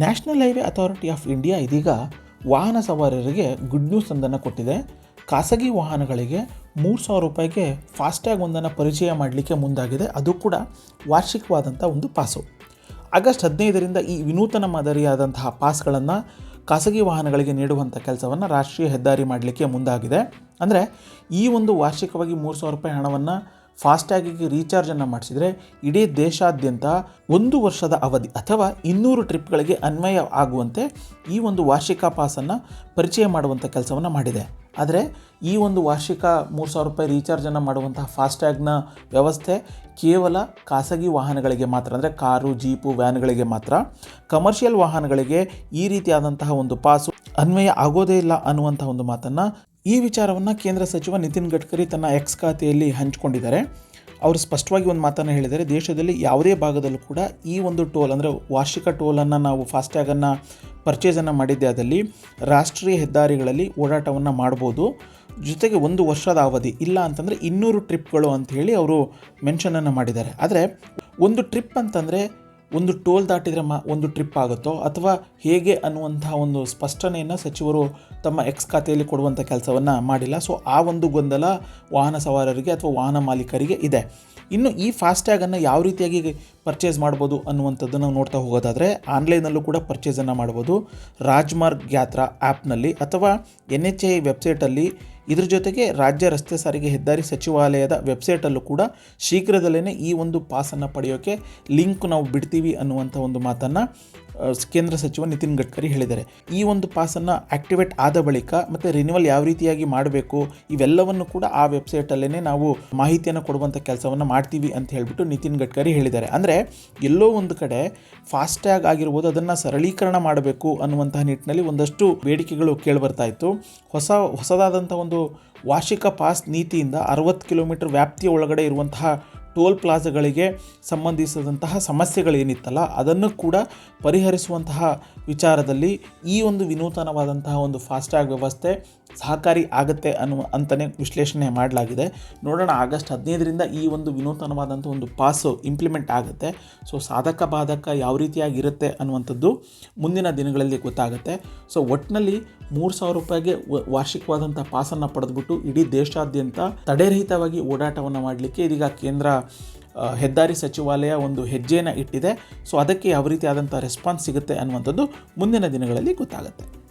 National Highway Authority of India ಇದೀಗ ವಾಹನ ಸವಾರರಿಗೆ ಗುಡ್ ನ್ಯೂಸ್ ಒಂದನ್ನು ಕೊಟ್ಟಿದೆ. ಖಾಸಗಿ ವಾಹನಗಳಿಗೆ ಮೂರು ಸಾವಿರ ರೂಪಾಯಿಗೆ ಫಾಸ್ಟ್ಯಾಗ್ ಒಂದನ್ನು ಪರಿಚಯ ಮಾಡಲಿಕ್ಕೆ ಮುಂದಾಗಿದೆ. ಅದು ಕೂಡ ವಾರ್ಷಿಕವಾದಂಥ ಒಂದು ಪಾಸು. ಆಗಸ್ಟ್ ಹದಿನೈದರಿಂದ ಈ ವಿನೂತನ ಮಾದರಿಯಾದಂತಹ ಪಾಸ್ಗಳನ್ನು ಖಾಸಗಿ ವಾಹನಗಳಿಗೆ ನೀಡುವಂಥ ಕೆಲಸವನ್ನು ರಾಷ್ಟ್ರೀಯ ಹೆದ್ದಾರಿ ಮಾಡಲಿಕ್ಕೆ ಮುಂದಾಗಿದೆ. ಅಂದರೆ ಈ ಒಂದು ವಾರ್ಷಿಕವಾಗಿ ಮೂರು ಸಾವಿರ ರೂಪಾಯಿ ಹಣವನ್ನು ಫಾಸ್ಟ್ಯಾಗಿಗೆ ರೀಚಾರ್ಜನ್ನು ಮಾಡಿಸಿದರೆ ಇಡೀ ದೇಶಾದ್ಯಂತ ಒಂದು ವರ್ಷದ ಅವಧಿ ಅಥವಾ ಇನ್ನೂರು ಟ್ರಿಪ್ಗಳಿಗೆ ಅನ್ವಯ ಆಗುವಂತೆ ಈ ಒಂದು ವಾರ್ಷಿಕ ಪಾಸನ್ನು ಪರಿಚಯ ಮಾಡುವಂಥ ಕೆಲಸವನ್ನು ಮಾಡಿದೆ. ಆದರೆ ಈ ಒಂದು ವಾರ್ಷಿಕ ಮೂರು ಸಾವಿರ ರೂಪಾಯಿ ರೀಚಾರ್ಜನ್ನು ಮಾಡುವಂತಹ ಫಾಸ್ಟ್ಯಾಗ್ನ ವ್ಯವಸ್ಥೆ ಕೇವಲ ಖಾಸಗಿ ವಾಹನಗಳಿಗೆ ಮಾತ್ರ, ಅಂದರೆ ಕಾರು, ಜೀಪು, ವ್ಯಾನ್ಗಳಿಗೆ ಮಾತ್ರ. ಕಮರ್ಷಿಯಲ್ ವಾಹನಗಳಿಗೆ ಈ ರೀತಿಯಾದಂತಹ ಒಂದು ಪಾಸು ಅನ್ವಯ ಆಗೋದೇ ಇಲ್ಲ ಅನ್ನುವಂಥ ಒಂದು ಮಾತನ್ನು ಈ ವಿಚಾರವನ್ನು ಕೇಂದ್ರ ಸಚಿವ ನಿತಿನ್ ಗಡ್ಕರಿ ತನ್ನ ಎಕ್ಸ್ ಖಾತೆಯಲ್ಲಿ ಹಂಚಿಕೊಂಡಿದ್ದಾರೆ. ಅವರು ಸ್ಪಷ್ಟವಾಗಿ ಒಂದು ಮಾತನ್ನು ಹೇಳಿದ್ದಾರೆ. ದೇಶದಲ್ಲಿ ಯಾವುದೇ ಭಾಗದಲ್ಲೂ ಕೂಡ ಈ ಒಂದು ಟೋಲ್ ಅಂದರೆ ವಾರ್ಷಿಕ ಟೋಲನ್ನು ನಾವು ಫಾಸ್ಟ್ಯಾಗನ್ನು ಪರ್ಚೇಸನ್ನು ಮಾಡಿದ್ದೆ ಅದಲ್ಲಿ ರಾಷ್ಟ್ರೀಯ ಹೆದ್ದಾರಿಗಳಲ್ಲಿ ಓಡಾಟವನ್ನು ಮಾಡ್ಬೋದು. ಜೊತೆಗೆ ಒಂದು ವರ್ಷದ ಅವಧಿ ಇಲ್ಲ ಅಂತಂದರೆ ಇನ್ನೂರು ಟ್ರಿಪ್ಗಳು ಅಂತ ಹೇಳಿ ಅವರು ಮೆನ್ಷನನ್ನು ಮಾಡಿದ್ದಾರೆ. ಆದರೆ ಒಂದು ಟ್ರಿಪ್ ಅಂತಂದರೆ ಒಂದು ಟೋಲ್ ದಾಟಿದರೆ ಮಾ ಒಂದು ಟ್ರಿಪ್ ಆಗುತ್ತೋ ಅಥವಾ ಹೇಗೆ ಅನ್ನುವಂಥ ಒಂದು ಸ್ಪಷ್ಟನೆಯನ್ನು ಸಚಿವರು ತಮ್ಮ ಎಕ್ಸ್ ಖಾತೆಯಲ್ಲಿ ಕೊಡುವಂಥ ಕೆಲಸವನ್ನು ಮಾಡಿಲ್ಲ. ಸೊ ಆ ಒಂದು ಗೊಂದಲ ವಾಹನ ಸವಾರರಿಗೆ ಅಥವಾ ವಾಹನ ಮಾಲೀಕರಿಗೆ ಇದೆ. ಇನ್ನು ಈ ಫಾಸ್ಟ್ಯಾಗನ್ನು ಯಾವ ರೀತಿಯಾಗಿ ಪರ್ಚೇಸ್ ಮಾಡ್ಬೋದು ಅನ್ನುವಂಥದ್ದನ್ನು ನೋಡ್ತಾ ಹೋಗೋದಾದರೆ, ಆನ್ಲೈನಲ್ಲೂ ಕೂಡ ಪರ್ಚೇಸನ್ನು ಮಾಡ್ಬೋದು. ರಾಜ್ಮಾರ್ಗ್ ಯಾತ್ರಾ ಆ್ಯಪ್ನಲ್ಲಿ ಅಥವಾ ಎನ್ ಎಚ್ ಐ ವೆಬ್ಸೈಟಲ್ಲಿ ಇದ್ರ ಜೊತೆಗೆ ರಾಜ್ಯ ರಸ್ತೆ ಸಾರಿಗೆ ಹೆದ್ದಾರಿ ಸಚಿವಾಲಯದ ವೆಬ್ಸೈಟಲ್ಲೂ ಕೂಡ ಶೀಘ್ರದಲ್ಲೇ ಈ ಒಂದು ಪಾಸನ್ನು ಪಡೆಯೋಕ್ಕೆ ಲಿಂಕ್ ನಾವು ಬಿಡ್ತೀವಿ ಅನ್ನುವಂಥ ಒಂದು ಮಾತನ್ನು ಕೇಂದ್ರ ಸಚಿವ ನಿತಿನ್ ಗಡ್ಕರಿ ಹೇಳಿದ್ದಾರೆ. ಈ ಒಂದು ಪಾಸನ್ನು ಆಕ್ಟಿವೇಟ್ ಆದ ಬಳಿಕ ಮತ್ತು ರಿನ್ಯೂವಲ್ ಯಾವ ರೀತಿಯಾಗಿ ಮಾಡಬೇಕು, ಇವೆಲ್ಲವನ್ನು ಕೂಡ ಆ ವೆಬ್ಸೈಟಲ್ಲೇ ನಾವು ಮಾಹಿತಿಯನ್ನು ಕೊಡುವಂಥ ಕೆಲಸವನ್ನು ಮಾಡ್ತೀವಿ ಅಂತ ಹೇಳಿಬಿಟ್ಟು ನಿತಿನ್ ಗಡ್ಕರಿ ಹೇಳಿದ್ದಾರೆ. ಅಂದರೆ ಎಲ್ಲೋ ಒಂದು ಕಡೆ ಫಾಸ್ಟ್ಯಾಗ್ ಆಗಿರ್ಬೋದು, ಅದನ್ನು ಸರಳೀಕರಣ ಮಾಡಬೇಕು ಅನ್ನುವಂತಹ ನಿಟ್ಟಿನಲ್ಲಿ ಒಂದಷ್ಟು ಬೇಡಿಕೆಗಳು ಕೇಳಿಬರ್ತಾ ಇತ್ತು. ಹೊಸ ಹೊಸದಾದಂಥ ಒಂದು ವಾರ್ಷಿಕ ಪಾಸ್ ನೀತಿಯಿಂದ ಅರವತ್ತು ಕಿಲೋಮೀಟರ್ ವ್ಯಾಪ್ತಿಯ ಒಳಗಡೆ ಇರುವಂತಹ ಟೋಲ್ ಪ್ಲಾಜಾಗಳಿಗೆ ಸಂಬಂಧಿಸಿದಂತಹ ಸಮಸ್ಯೆಗಳೇನಿತ್ತಲ್ಲ ಅದನ್ನು ಕೂಡ ಪರಿಹರಿಸುವಂತಹ ವಿಚಾರದಲ್ಲಿ ಈ ಒಂದು ವಿನೂತನವಾದಂತಹ ಒಂದು ಫಾಸ್ಟ್ಯಾಗ್ ವ್ಯವಸ್ಥೆ ಸಹಕಾರಿ ಆಗುತ್ತೆ ಅನ್ನುವ ಅಂತಲೇ ವಿಶ್ಲೇಷಣೆ ಮಾಡಲಾಗಿದೆ. ನೋಡೋಣ ಆಗಸ್ಟ್ ಹದಿನೈದರಿಂದ ಈ ಒಂದು ವಿನೂತನವಾದಂಥ ಒಂದು ಪಾಸು ಇಂಪ್ಲಿಮೆಂಟ್ ಆಗುತ್ತೆ. ಸೊ ಸಾಧಕ ಬಾಧಕ ಯಾವ ರೀತಿಯಾಗಿರುತ್ತೆ ಅನ್ನುವಂಥದ್ದು ಮುಂದಿನ ದಿನಗಳಲ್ಲಿ ಗೊತ್ತಾಗುತ್ತೆ. ಸೊ ಒಟ್ಟಿನಲ್ಲಿ ಮೂರು ಸಾವಿರ ರೂಪಾಯಿಗೆ ವಾರ್ಷಿಕವಾದಂಥ ಪಾಸನ್ನು ಪಡೆದುಬಿಟ್ಟು ಇಡೀ ದೇಶಾದ್ಯಂತ ತಡೆರಹಿತವಾಗಿ ಓಡಾಟವನ್ನು ಮಾಡಲಿಕ್ಕೆ ಇದೀಗ ಕೇಂದ್ರ ಹೆದ್ದಾರಿ ಸಚಿವಾಲಯ ಒಂದು ಹೆಜ್ಜೆಯನ್ನು ಇಟ್ಟಿದೆ. ಸೊ ಅದಕ್ಕೆ ಯಾವ ರೀತಿಯಾದಂಥ ರೆಸ್ಪಾನ್ಸ್ ಸಿಗುತ್ತೆ ಅನ್ನುವಂಥದ್ದು ಮುಂದಿನ ದಿನಗಳಲ್ಲಿ ಗೊತ್ತಾಗುತ್ತೆ.